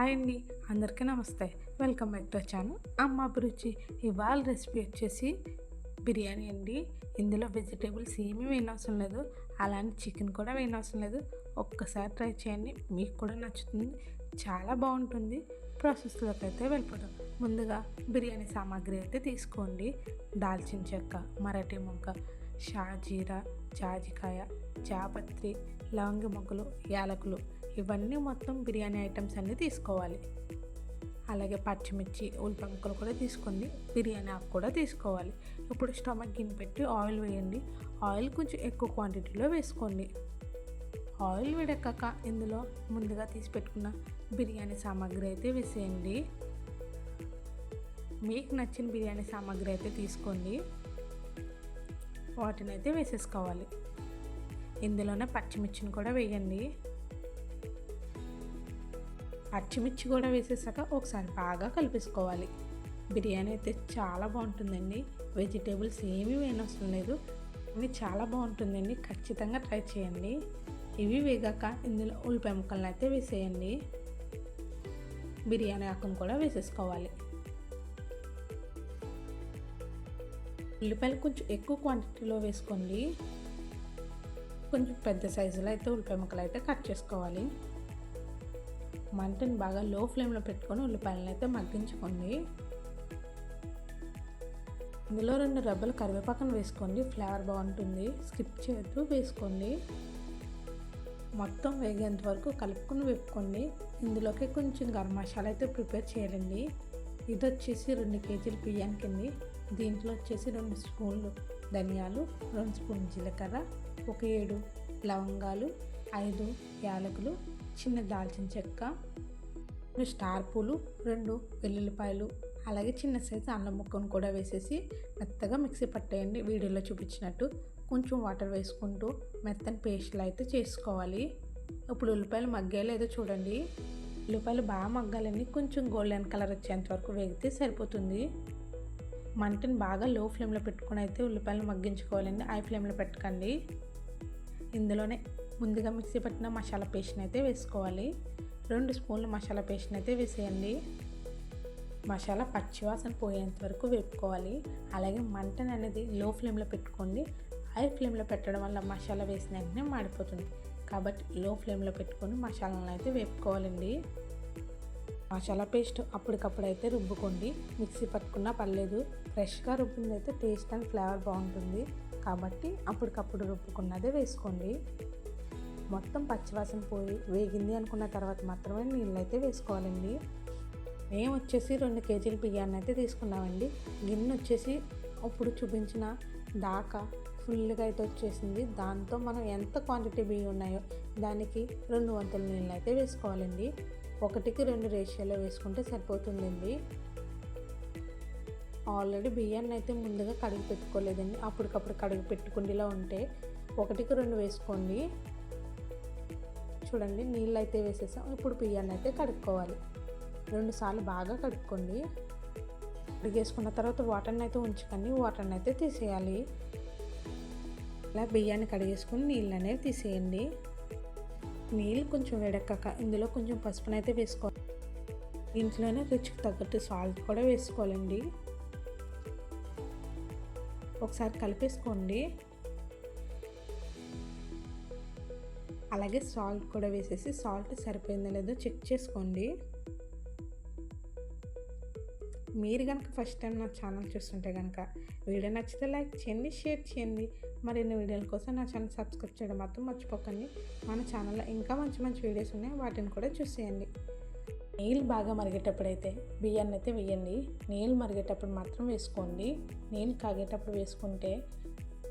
అండి అందరికీ నమస్తే. Welcome back to channel. Amma Abhiruchi. ఇవాళ రెసిపీ వచ్చేసి బిర్యానీ అండి. ఇందులో వెజిటేబుల్స్ ఏమీ వేయనవసరం లేదు. అలానే చికెన్ కూడా వేయనవసరం లేదు. ఒక్కసారి ట్రై చేయండి. మీకు కూడా నచ్చుతుంది. చాలా బాగుంటుంది. ప్రాసెస్లోకి అయితే వెళ్ళిపోతాం ముందుగా బిర్యానీ సామాగ్రి అయితే తీసుకోండి. దాల్చిన చెక్క మరాఠీ మొగ్గ షాజీరా జాజికాయ జాపత్రి లవంగ మొగ్గలు యాలకులు ఇవన్నీ మొత్తం బిర్యానీ ఐటమ్స్ అన్నీ తీసుకోవాలి. అలాగే పచ్చిమిర్చి ఉల్లిపాయ ముక్కలు కూడా తీసుకోండి బిర్యానీ ఆకు కూడా తీసుకోవాలి. ఇప్పుడు స్టమక్ గిన్నె పెట్టి ఆయిల్ వేయండి. ఆయిల్ కొంచెం ఎక్కువ క్వాంటిటీలో వేసుకోండి. ఆయిల్ వేడెక్కాక ఇందులో ముందుగా తీసి పెట్టుకున్న బిర్యానీ సామాగ్రి అయితే వేసేయండి. మీకు నచ్చిన బిర్యానీ సామాగ్రి అయితే తీసుకోండి. వాటిని అయితే వేసేసుకోవాలి. ఇందులోనే పచ్చిమిర్చిని కూడా వేయండి. పచ్చిమిర్చి కూడా వేసేసాక ఒకసారి బాగా కలిపేసుకోవాలి. బిర్యానీ అయితే చాలా బాగుంటుందండి. వెజిటేబుల్స్ ఏమీ వేయనవసరం లేదు. ఇది చాలా బాగుంటుందండి. ఖచ్చితంగా ట్రై చేయండి. ఇవి వేగాక ఇందులో ఉల్లిపాయ ముక్కలను అయితే వేసేయండి. బిర్యానీ ఆకును కూడా వేసేసుకోవాలి. ఉల్లిపాయలు కొంచెం ఎక్కువ క్వాంటిటీలో వేసుకోండి. కొంచెం పెద్ద సైజులో అయితే ఉల్లిపాయ ముక్కలు అయితే కట్ చేసుకోవాలి. మంటని బాగా లో ఫ్లేమ్లో పెట్టుకొని ఉల్లిపాయలను అయితే మగ్గించుకోండి. ఇందులో రెండు రబ్బలు కరివేపాకను వేసుకోండి. ఫ్లేవర్ బాగుంటుంది. స్కిప్ చేయొద్దు వేసుకోండి. మొత్తం వేగేంత వరకు కలుపుకొని వేపుకోండి. ఇందులోకి కొంచెం గరం మసాలా అయితే ప్రిపేర్ చేయాలండి. ఇది వచ్చేసి రెండు కేజీలు బియ్యానికి అండి. దీంట్లో వచ్చేసి రెండు స్పూన్లు ధనియాలు రెండు స్పూన్లు జీలకర్ర ఒక ఏడు లవంగాలు ఐదు యాలకులు చిన్న దాల్చిన చెక్క రెండు స్టార్ పూలు రెండు వెల్లుల్లిపాయలు అలాగే చిన్న సైజు అల్లం ముక్కను కూడా వేసేసి మెత్తగా మిక్సీ పట్టేయండి. వీడియోలో చూపించినట్టు కొంచెం వాటర్ వేసుకుంటూ మెత్తని పేస్ట్లు అయితే చేసుకోవాలి. ఇప్పుడు ఉల్లిపాయలు మగ్గాయో లేదో చూడండి. ఉల్లిపాయలు బాగా మగ్గాలని కొంచెం గోల్డెన్ కలర్ వచ్చేంత వరకు వేగితే సరిపోతుంది. మంటని బాగా లో ఫ్లేమ్లో పెట్టుకుని అయితే ఉల్లిపాయలు మగ్గించుకోవాలండి. హై ఫ్లేమ్లో పెట్టకండి. ఇందులోనే ముందుగా మిక్సీ పట్టిన మసాలా పేస్ట్ని అయితే వేసుకోవాలి. రెండు స్పూన్లు మసాలా పేస్ట్ని అయితే వేసేయండి. మసాలా పచ్చివాసన పోయేంత వరకు వేపుకోవాలి. అలాగే మంటని అనేది లో ఫ్లేమ్లో పెట్టుకోండి. హై ఫ్లేమ్లో పెట్టడం వల్ల మసాలా వేసిన వెంటనే మాడిపోతుంది. కాబట్టి లో ఫ్లేమ్లో పెట్టుకొని మసాలాలను అయితే వేపుకోవాలండి. మసాలా పేస్ట్ అప్పటికప్పుడు అయితే రుబ్బుకోండి. మిక్సీ పట్టుకున్నా పర్లేదు. ఫ్రెష్గా రుబ్బింది అయితే టేస్ట్ అండ్ ఫ్లేవర్ బాగుంటుంది. కాబట్టి అప్పటికప్పుడు రుబ్బుకున్నదే వేసుకోండి. మొత్తం పచ్చివాసన పోయి వేగింది అనుకున్న తర్వాత మాత్రమే నీళ్ళు అయితే వేసుకోవాలండి. మేము వచ్చేసి రెండు కేజీల బియ్యాన్ని అయితే తీసుకున్నామండి. గిన్నె వచ్చేసి ఇప్పుడు చూపించిన దాకా ఫుల్గా అయితే వచ్చేసింది. దాంతో మనం ఎంత క్వాంటిటీ బియ్యం ఉన్నాయో దానికి రెండు వంతుల నీళ్ళు అయితే వేసుకోవాలండి. ఒకటికి రెండు రేషియోలో వేసుకుంటే సరిపోతుందండి. ఆల్రెడీ బియ్యాన్ని అయితే ముందుగా కడిగి పెట్టుకోలేదండి. అప్పటికప్పుడు కడిగి పెట్టుకుండేలా ఉంటే ఒకటికి రెండు వేసుకోండి. చూడండి నీళ్ళు అయితే వేసేసాం. ఇప్పుడు బియ్యాన్ని అయితే కడుక్కోవాలి. రెండు సార్లు బాగా కడుక్కోండి. కడిగేసుకున్న తర్వాత వాటర్ని అయితే ఉంచుకొని వాటర్ని అయితే తీసేయాలి. ఇలా బియ్యాన్ని కడిగేసుకుని నీళ్ళు అనేవి తీసేయండి. నీళ్ళు కొంచెం వేడెక్కాక ఇందులో కొంచెం పసుపునైతే వేసుకోవాలి. ఇంట్లోనే రుచికి తగ్గట్టు సాల్ట్ కూడా వేసుకోవాలండి. ఒకసారి కలిపేసుకోండి. అలాగే సాల్ట్ కూడా వేసేసి సాల్ట్ సరిపోయిందో లేదో చెక్ చేసుకోండి. మీరు కనుక ఫస్ట్ టైం నా ఛానల్ చూస్తుంటే కనుక వీడియో నచ్చితే లైక్ చేయండి షేర్ చేయండి. మరిన్ని వీడియోల కోసం నా ఛానల్ సబ్స్క్రైబ్ చేయడం మాత్రం మర్చిపోకండి. మన ఛానల్లో ఇంకా మంచి మంచి వీడియోస్ ఉన్నాయి వాటిని కూడా చూసేయండి. నీళ్ళు బాగా మరిగేటప్పుడు అయితే బియ్యాన్ని అయితే వేయండి. నీళ్ళు మరిగేటప్పుడు మాత్రం వేసుకోండి. నీళ్ళు కాగేటప్పుడు వేసుకుంటే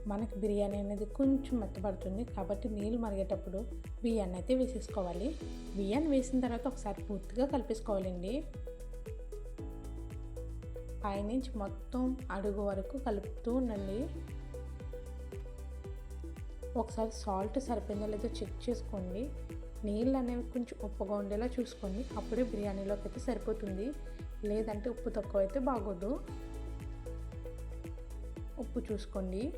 మనకి బిర్యానీ అనేది కొంచెం మెత్తపడుతుంది కాబట్టి నీళ్ళు మరిగేటప్పుడు బియ్యాన్ని అయితే వేసేసుకోవాలి. బియ్యాన్ని వేసిన తర్వాత ఒకసారి పూర్తిగా కలిపేసుకోవాలండి. పైనుంచి మొత్తం అడుగు వరకు కలుపుతూ ఉండండి. ఒకసారి సాల్ట్ సరిపోయిందో లేదో చెక్ చేసుకోండి. నీళ్ళు అనేవి కొంచెం ఉప్పుగా ఉండేలా చూసుకోండి. అప్పుడే బిర్యానీలోకి అయితే సరిపోతుంది. లేదంటే ఉప్పు తక్కువ అయితే బాగోదు. ఉప్పు చూసుకోండి.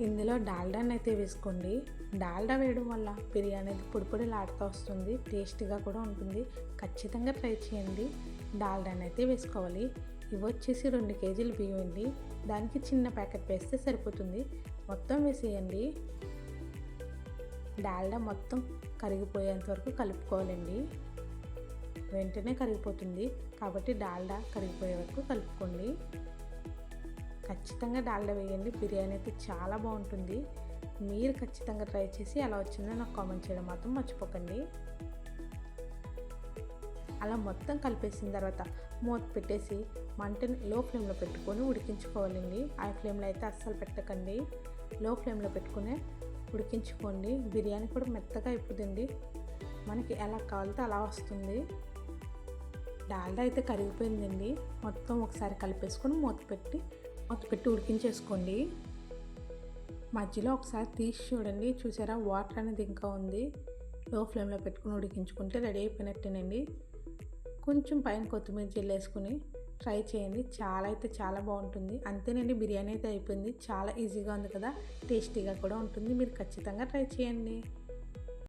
ఇందులో డాల్డాని అయితే వేసుకోండి. డాల్డా వేయడం వల్ల బిర్యానీ అనేది పొడిపొడి పొడిలాడుతూ వస్తుంది. టేస్టీగా కూడా ఉంటుంది. ఖచ్చితంగా ట్రై చేయండి. డాల్డాని అయితే వేసుకోవాలి. ఇవి వచ్చేసి రెండు కేజీలు బియ్యం అండి. దానికి చిన్న ప్యాకెట్ వేస్తే సరిపోతుంది. మొత్తం వేసేయండి. డాల్డా మొత్తం కరిగిపోయేంత వరకు కలుపుకోవాలండి. వెంటనే కరిగిపోతుంది. కాబట్టి డాల్డా కరిగిపోయే వరకు కలుపుకోండి. ఖచ్చితంగా డాల్డా వేయండి. బిర్యానీ అయితే చాలా బాగుంటుంది. మీరు ఖచ్చితంగా ట్రై చేసి ఎలా వచ్చిందో నాకు కామెంట్ చేయడం మాత్రం మర్చిపోకండి. అలా మొత్తం కలిపేసిన తర్వాత మూత పెట్టేసి మంటని లో ఫ్లేమ్లో పెట్టుకొని ఉడికించుకోవాలండి. ఆ ఫ్లేమ్లో అయితే అస్సలు పెట్టకండి. లో ఫ్లేమ్లో పెట్టుకునే ఉడికించుకోండి. బిర్యానీ కూడా మెత్తగా అయిపోతుంది మనకి ఎలా కావాలితే అలా వస్తుంది. డాల్డా అయితే కరిగిపోయిందండి. మొత్తం ఒకసారి కలిపేసుకొని మూత పెట్టి మూత పెట్టి ఉడికించేసుకోండి. మధ్యలో ఒకసారి తీసి చూడండి. చూసారా? వాటర్ అనేది ఇంకా ఉంది. లో ఫ్లేమ్లో పెట్టుకుని ఉడికించుకుంటే రెడీ అయిపోయినట్టేనండి. కొంచెం పైన కొత్తిమీర జల్లేసుకుని ట్రై చేయండి. చాలా అయితే చాలా బాగుంటుంది. అంతేనండి బిర్యానీ అయితే అయిపోయింది. చాలా ఈజీగా ఉంది కదా? టేస్టీగా కూడా ఉంటుంది. మీరు ఖచ్చితంగా ట్రై చేయండి.